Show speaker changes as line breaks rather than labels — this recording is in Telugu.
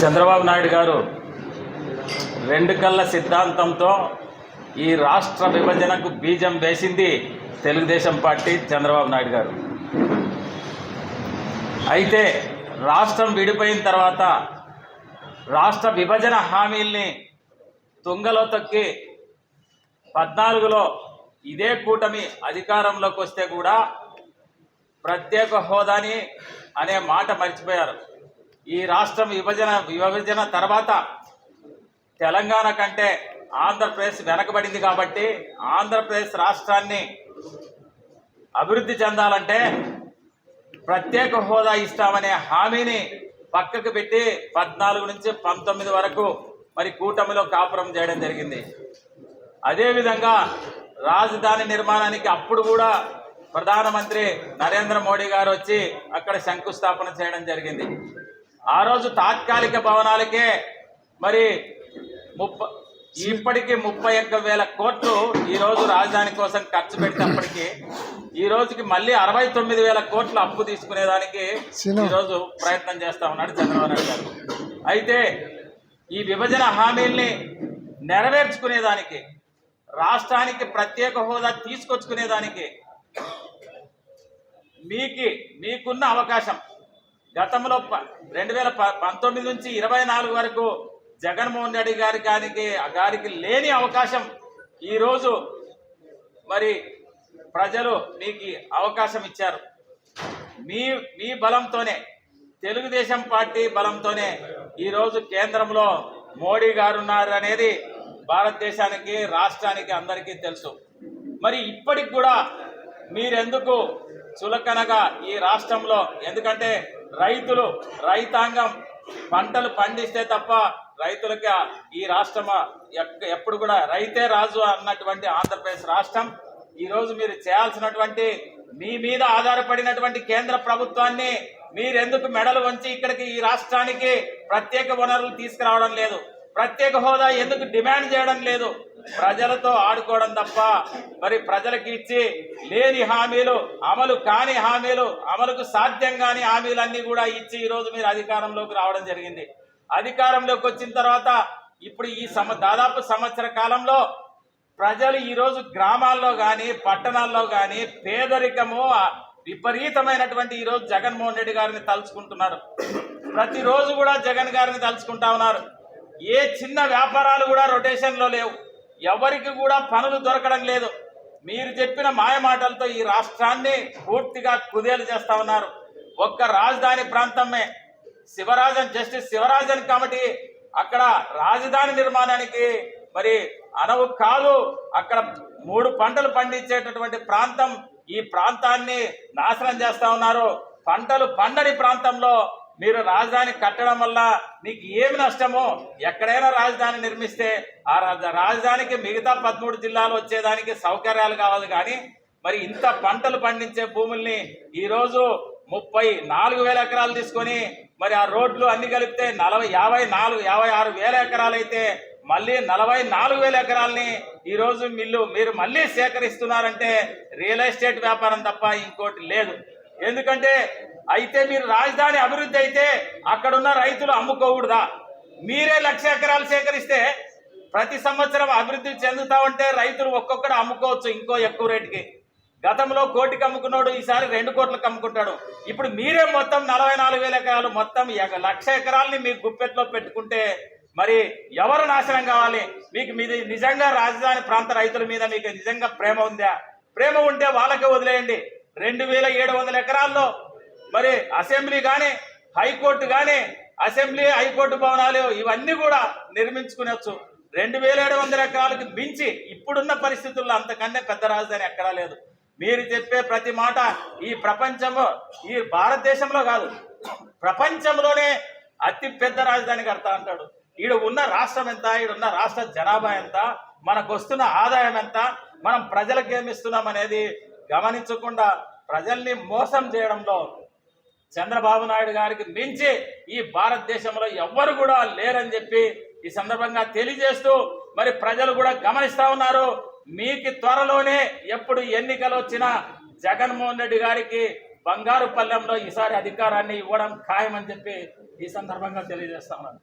చంద్రబాబు నాయుడు గారు రెండు కళ్ళ సిద్ధాంతంతో ఈ రాష్ట్ర విభజనకు బీజం వేసింది తెలుగుదేశం పార్టీ చంద్రబాబు నాయుడు గారు. అయితే రాష్ట్రం విడిపోయిన తర్వాత రాష్ట్ర విభజన హామీల్ని తుంగలో తొక్కి పద్నాలుగులో ఇదే కూటమి అధికారంలోకి వస్తే కూడా ప్రత్యేక హోదాని అనే మాట మర్చిపోయారు. ఈ రాష్ట్రం విభజన విభజన తర్వాత తెలంగాణ కంటే ఆంధ్రప్రదేశ్ వెనకబడింది కాబట్టి ఆంధ్రప్రదేశ్ రాష్ట్రాన్ని అభివృద్ధి చెందాలంటే ప్రత్యేక హోదా ఇస్తామనే హామీని పక్కకు పెట్టి పద్నాలుగు నుంచి పంతొమ్మిది వరకు మరి కూటమిలో కాపురం చేయడం జరిగింది. అదేవిధంగా రాజధాని నిర్మాణానికి అప్పుడు కూడా ప్రధానమంత్రి నరేంద్ర మోడీ గారు వచ్చి అక్కడ శంకుస్థాపన చేయడం జరిగింది. ఆ రోజు తాత్కాలిక భవనాలకే మరి ముప్ప ఇప్పటికి ముప్పై ఒక్క వేల కోట్లు ఈ రోజు రాజధాని కోసం ఖర్చు పెట్టినప్పటికీ ఈ రోజుకి మళ్ళీ అరవై తొమ్మిది వేల కోట్లు అప్పు తీసుకునేదానికి ఈ రోజు ప్రయత్నం చేస్తా ఉన్నాడు చంద్రబాబు నాయుడు గారు. అయితే ఈ విభజన హామీల్ని నెరవేర్చుకునేదానికి రాష్ట్రానికి ప్రత్యేక హోదా తీసుకొచ్చుకునేదానికి మీకి మీకున్న అవకాశం గతంలో ప- రెండు వేల ప- పంతొమ్మిది నుంచి ఇరవై నాలుగు వరకు జగన్మోహన్ రెడ్డి గారి గారికి గారికి లేని అవకాశం ఈరోజు మరి ప్రజలు మీకు అవకాశం ఇచ్చారు. మీ మీ బలంతోనే తెలుగుదేశం పార్టీ బలంతోనే ఈరోజు కేంద్రంలో మోడీ గారు ఉన్నారు అనేది భారతదేశానికి రాష్ట్రానికి అందరికీ తెలుసు. మరి ఇప్పటికి కూడా మీరెందుకు చులకనగా ఈ రాష్ట్రంలో ఎందుకంటే రైతులు రైతాంగం పంటలు పండిస్తే తప్ప రైతులకి ఈ రాష్ట్రం ఎప్పుడు కూడా రైతే రాజు అన్నటువంటి ఆంధ్రప్రదేశ్ రాష్ట్రం. ఈరోజు మీరు చేయాల్సినటువంటి మీ మీద ఆధారపడినటువంటి కేంద్ర ప్రభుత్వాన్ని మీరెందుకు మెడలు వంచి ఇక్కడికి ఈ రాష్ట్రానికి ప్రత్యేక వనరులు తీసుకురావడం లేదు? ప్రత్యేక హోదా ఎందుకు డిమాండ్ చేయడం లేదు? ప్రజలతో ఆడుకోవడం తప్ప మరి ప్రజలకు ఇచ్చి లేని హామీలు అమలు కాని హామీలు అమలుకు సాధ్యం కాని హామీలన్నీ కూడా ఇచ్చి ఈరోజు మీరు అధికారంలోకి రావడం జరిగింది. అధికారంలోకి వచ్చిన తర్వాత ఇప్పుడు ఈ సమ దాదాపు సంవత్సర కాలంలో ప్రజలు ఈరోజు గ్రామాల్లో కానీ పట్టణాల్లో కానీ పేదరికము విపరీతమైనటువంటి ఈరోజు జగన్మోహన్ రెడ్డి గారిని తలుచుకుంటున్నారు. ప్రతిరోజు కూడా జగన్ గారిని తలుచుకుంటా ఉన్నారు. ఏ చిన్న వ్యాపారాలు కూడా రొటేషన్లో లేవు. ఎవరికి కూడా పనులు దొరకడం లేదు. మీరు చెప్పిన మాయ మాటలతో ఈ రాష్ట్రాన్ని పూర్తిగా కుదేలు చేస్తా ఉన్నారు. ఒక్క రాజధాని ప్రాంతమే. శివరాజన్ జస్టిస్ శివరాజన్ కమిటీ అక్కడ రాజధాని నిర్మాణానికి మరి అనవు కాదు అక్కడ మూడు పంటలు పండించేటటువంటి ప్రాంతం ఈ ప్రాంతాన్ని నాశనం చేస్తా ఉన్నారు. పంటలు పండని ప్రాంతంలో మీరు రాజధాని కట్టడం వల్ల మీకు ఏమి నష్టమో ఎక్కడైనా రాజధాని నిర్మిస్తే ఆ రాజ- రాజధానికి మిగతా పదమూడు జిల్లాలు వచ్చేదానికి సౌకర్యాలు కావాలి కానీ మరి ఇంత పంటలు పండించే భూముల్ని ఈరోజు ముప్పై నాలుగు వేల ఎకరాలు తీసుకొని మరి ఆ రోడ్లు అన్ని కలిపితే నలభై యాభై నాలుగు యాభై ఆరు వేల ఎకరాలు అయితే మళ్ళీ నలభై నాలుగు వేల ఎకరాలని ఈరోజు మిల్లు మీరు మళ్ళీ సేకరిస్తున్నారంటే రియల్ ఎస్టేట్ వ్యాపారం తప్ప ఇంకోటి లేదు. ఎందుకంటే అయితే మీరు రాజధాని అభివృద్ధి అయితే అక్కడున్న రైతులు అమ్ముకోకూడదా? మీరే లక్ష ఎకరాలు సేకరిస్తే ప్రతి సంవత్సరం అభివృద్ధి చెందుతా ఉంటే రైతులు ఒక్కొక్కడు అమ్ముకోవచ్చు ఇంకో ఎక్కువ రేటుకి. గతంలో కోటికి అమ్ముకున్నాడు ఈసారి రెండు కోట్లకు అమ్ముకుంటాడు. ఇప్పుడు మీరే మొత్తం నలభై నాలుగు వేల ఎకరాలు మొత్తం ఎక- లక్ష ఎకరాలని మీ గుప్పెట్లో పెట్టుకుంటే మరి ఎవరు నాశనం కావాలి? మీకు మీది నిజంగా రాజధాని ప్రాంత రైతుల మీద మీకు నిజంగా ప్రేమ ఉందా? ప్రేమ ఉంటే వాళ్ళకే వదిలేయండి. రెండు వేల ఏడు వందల ఎకరాల్లో. మరి అసెంబ్లీ కానీ హైకోర్టు కానీ అసెంబ్లీ హైకోర్టు భవనాలు ఇవన్నీ కూడా నిర్మించుకునొచ్చు. రెండు వేల ఏడు వందల ఎకరాలకు మించి ఇప్పుడున్న పరిస్థితుల్లో అంతకన్నా పెద్ద రాజధాని ఎక్కడా లేదు. మీరు చెప్పే ప్రతి మాట ఈ ప్రపంచంలో ఈ భారతదేశంలో కాదు. ప్రపంచంలోనే అతి పెద్ద రాజధాని కడతా అంటాడు. ఈడ ఉన్న రాష్ట్రం ఎంత ఈడ ఉన్న రాష్ట్ర జనాభా ఎంత మనకు వస్తున్న ఆదాయం ఎంత మనం ప్రజలకు ఏమిస్తున్నాం అనేది గమనించకుండా ప్రజల్ని మోసం చేయడంలో చంద్రబాబు నాయుడు గారికి మించి ఈ భారతదేశంలో ఎవ్వరు కూడా లేరని చెప్పి ఈ సందర్భంగా తెలియజేస్తూ మరి ప్రజలు కూడా గమనిస్తా ఉన్నారు. మీకు త్వరలోనే ఎప్పుడు ఎన్నికలు వచ్చినా జగన్మోహన్ రెడ్డి గారికి బంగారు పల్లెంలో ఈసారి అధికారాన్ని ఇవ్వడం ఖాయమని చెప్పి ఈ సందర్భంగా తెలియజేస్తా ఉన్నాను.